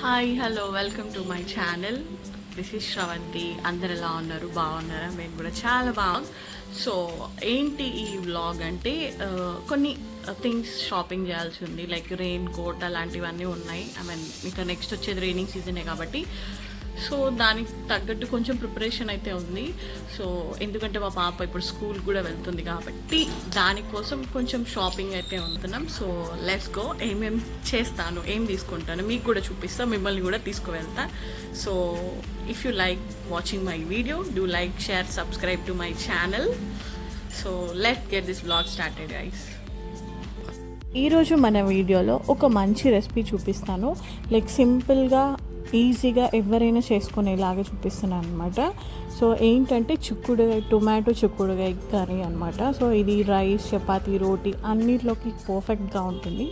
Hi hello welcome to my channel this is Shravanthi అందరు ఎలా ఉన్నారు? బాగున్నారా? మేము కూడా చాలా బాగుంది సో ఏంటి ఈ వ్లాగ్ అంటే కొన్ని థింగ్స్ షాపింగ్ చేయాల్సి ఉంది. లైక్ రెయిన్ కోట్ అలాంటివన్నీ ఉన్నాయి. ఐ మీన్ ఇంకా నెక్స్ట్ వచ్చేది రైనింగ్ సీజనే కాబట్టి సో దానికి తగ్గట్టు కొంచెం ప్రిపరేషన్ అయితే ఉంది. సో ఎందుకంటే మా పాప ఇప్పుడు స్కూల్ కూడా వెళ్తుంది కాబట్టి దానికోసం కొంచెం షాపింగ్ అయితే ఉంటున్నాం. సో లెట్స్ గో ఏమేం చేస్తాను ఏం తీసుకుంటాను మీకు కూడా చూపిస్తాను మిమ్మల్ని కూడా తీసుకువెళ్తా. So if you like watching my video do like share subscribe to my channel. So let get this blog started guys ఈరోజు మన వీడియోలో ఒక మంచి రెసిపీ చూపిస్తాను. లైక్ సింపుల్గా ఈజీగా ఎవరైనా చేసుకునేలాగా చూపిస్తున్నాను అనమాట సో ఏంటంటే చిక్కుడుగాయ టొమాటో చిక్కుడుగాయ కర్రీ అనమాట సో ఇది రైస్ చపాతి రోటీ అన్నిట్లోకి పర్ఫెక్ట్గా ఉంటుంది.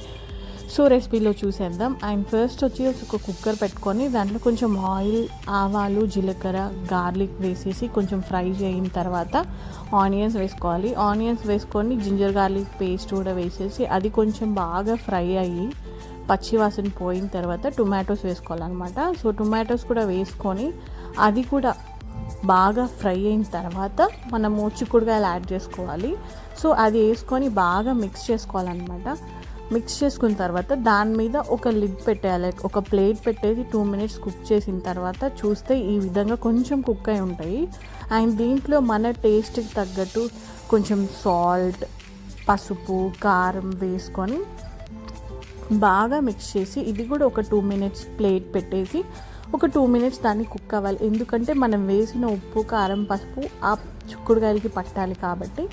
సో రెసిపీలో చూసేద్దాం. అండ్ ఫస్ట్ వచ్చి ఒక కుక్కర్ పెట్టుకొని దాంట్లో కొంచెం ఆయిల్ ఆవాలు జీలకర్ర గార్లిక్ వేసేసి కొంచెం ఫ్రై చేయిన తర్వాత ఆనియన్స్ వేసుకోవాలి. ఆనియన్స్ వేసుకొని జింజర్ గార్లిక్ పేస్ట్ కూడా వేసేసి అది కొంచెం బాగా ఫ్రై అయ్యి పచ్చివాసన పోయిన తర్వాత టొమాటోస్ వేసుకోవాలన్నమాట. సో టొమాటోస్ కూడా వేసుకొని అది కూడా బాగా ఫ్రై అయిన తర్వాత మనము చిక్కుడుకాయలు యాడ్ చేసుకోవాలి. సో అది వేసుకొని బాగా మిక్స్ చేసుకోవాలన్నమాట. మిక్స్ చేసుకున్న తర్వాత దాని మీద ఒక లిడ్ పెట్టేయాలి. ఒక ప్లేట్ పెట్టేసి టూ మినిట్స్ కుక్ చేసిన తర్వాత చూస్తే ఈ విధంగా కొంచెం కుక్ అయి ఉంటాయి. అండ్ దీంట్లో మన టేస్ట్కి తగ్గట్టు కొంచెం సాల్ట్ పసుపు కారం వేసుకొని బాగా మిక్స్ చేసి ఇది కూడా ఒక టూ మినిట్స్ ప్లేట్ పెట్టేసి ఒక టూ మినిట్స్ దాన్ని కుక్ అవ్వాలి. ఎందుకంటే మనం వేసిన ఉప్పు కారం పసుపు ఆ చిక్కుడుకాయలకి పట్టాలి కాబట్టి.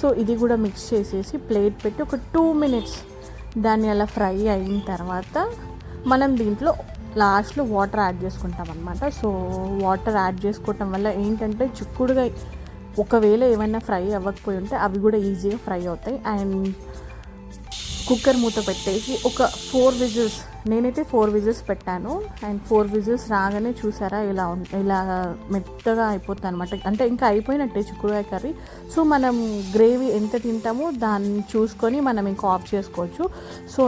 సో ఇది కూడా మిక్స్ చేసేసి ప్లేట్ పెట్టి ఒక టూ మినిట్స్ దాన్ని అలా ఫ్రై అయిన తర్వాత మనం దీంట్లో లాస్ట్లో వాటర్ యాడ్ చేసుకుంటాం అనమాట సో వాటర్ యాడ్ చేసుకోవటం వల్ల ఏంటంటే చిక్కుడుగా ఒకవేళ ఏమైనా ఫ్రై అవ్వకపోయి ఉంటే అవి కూడా ఈజీగా ఫ్రై అవుతాయి. అండ్ కుక్కర్ మూత పెట్టేసి ఒక ఫోర్ విజిల్స్ నేనైతే ఫోర్ విజిల్స్ పెట్టాను. అండ్ ఫోర్ విజిల్స్ రాగానే చూసారా ఇలా ఇలా మెత్తగా అయిపోతుంది అనమాట అంటే ఇంకా అయిపోయినట్టే చిక్కుడుకాయ కర్రీ. సో మనం గ్రేవీ ఎంత తింటామో దాన్ని చూసుకొని మనం ఇంకా ఆఫ్ చేసుకోవచ్చు. సో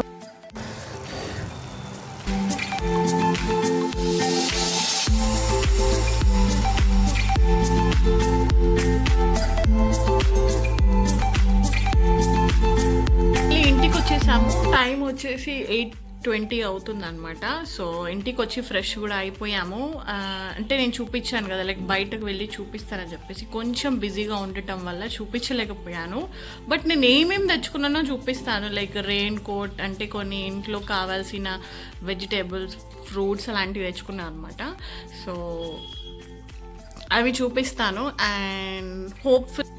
టైం వచ్చేసి ఎయిట్ ట్వంటీ అవుతుంది అనమాట సో ఇంటికి వచ్చి ఫ్రెష్ కూడా అయిపోయాము. అంటే నేను చూపించాను కదా లైక్ బయటకు వెళ్ళి చూపిస్తానని చెప్పేసి. కొంచెం బిజీగా ఉండటం వల్ల చూపించలేకపోయాను. బట్ నేను ఏమేమి తెచ్చుకున్నానో చూపిస్తాను. లైక్ రెయిన్ కోట్ అంటే కొన్ని ఇంట్లో కావాల్సిన వెజిటేబుల్స్ ఫ్రూట్స్ అలాంటివి తెచ్చుకున్నాను అనమాట సో అవి చూపిస్తాను. అండ్ హోప్ఫుల్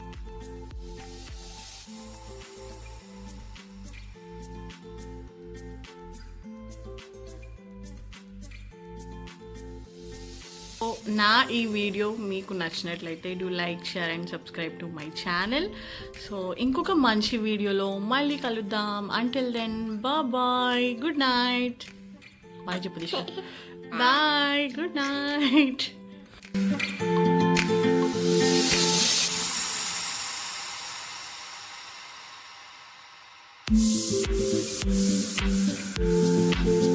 సో నా ఈ వీడియో మీకు నచ్చినట్లయితే do like share and subscribe to my channel so ఇంకొక మంచి వీడియోలో మళ్ళీ కలుద్దాం. Until then bye good night bye చెప్పు Disha bye good night Thank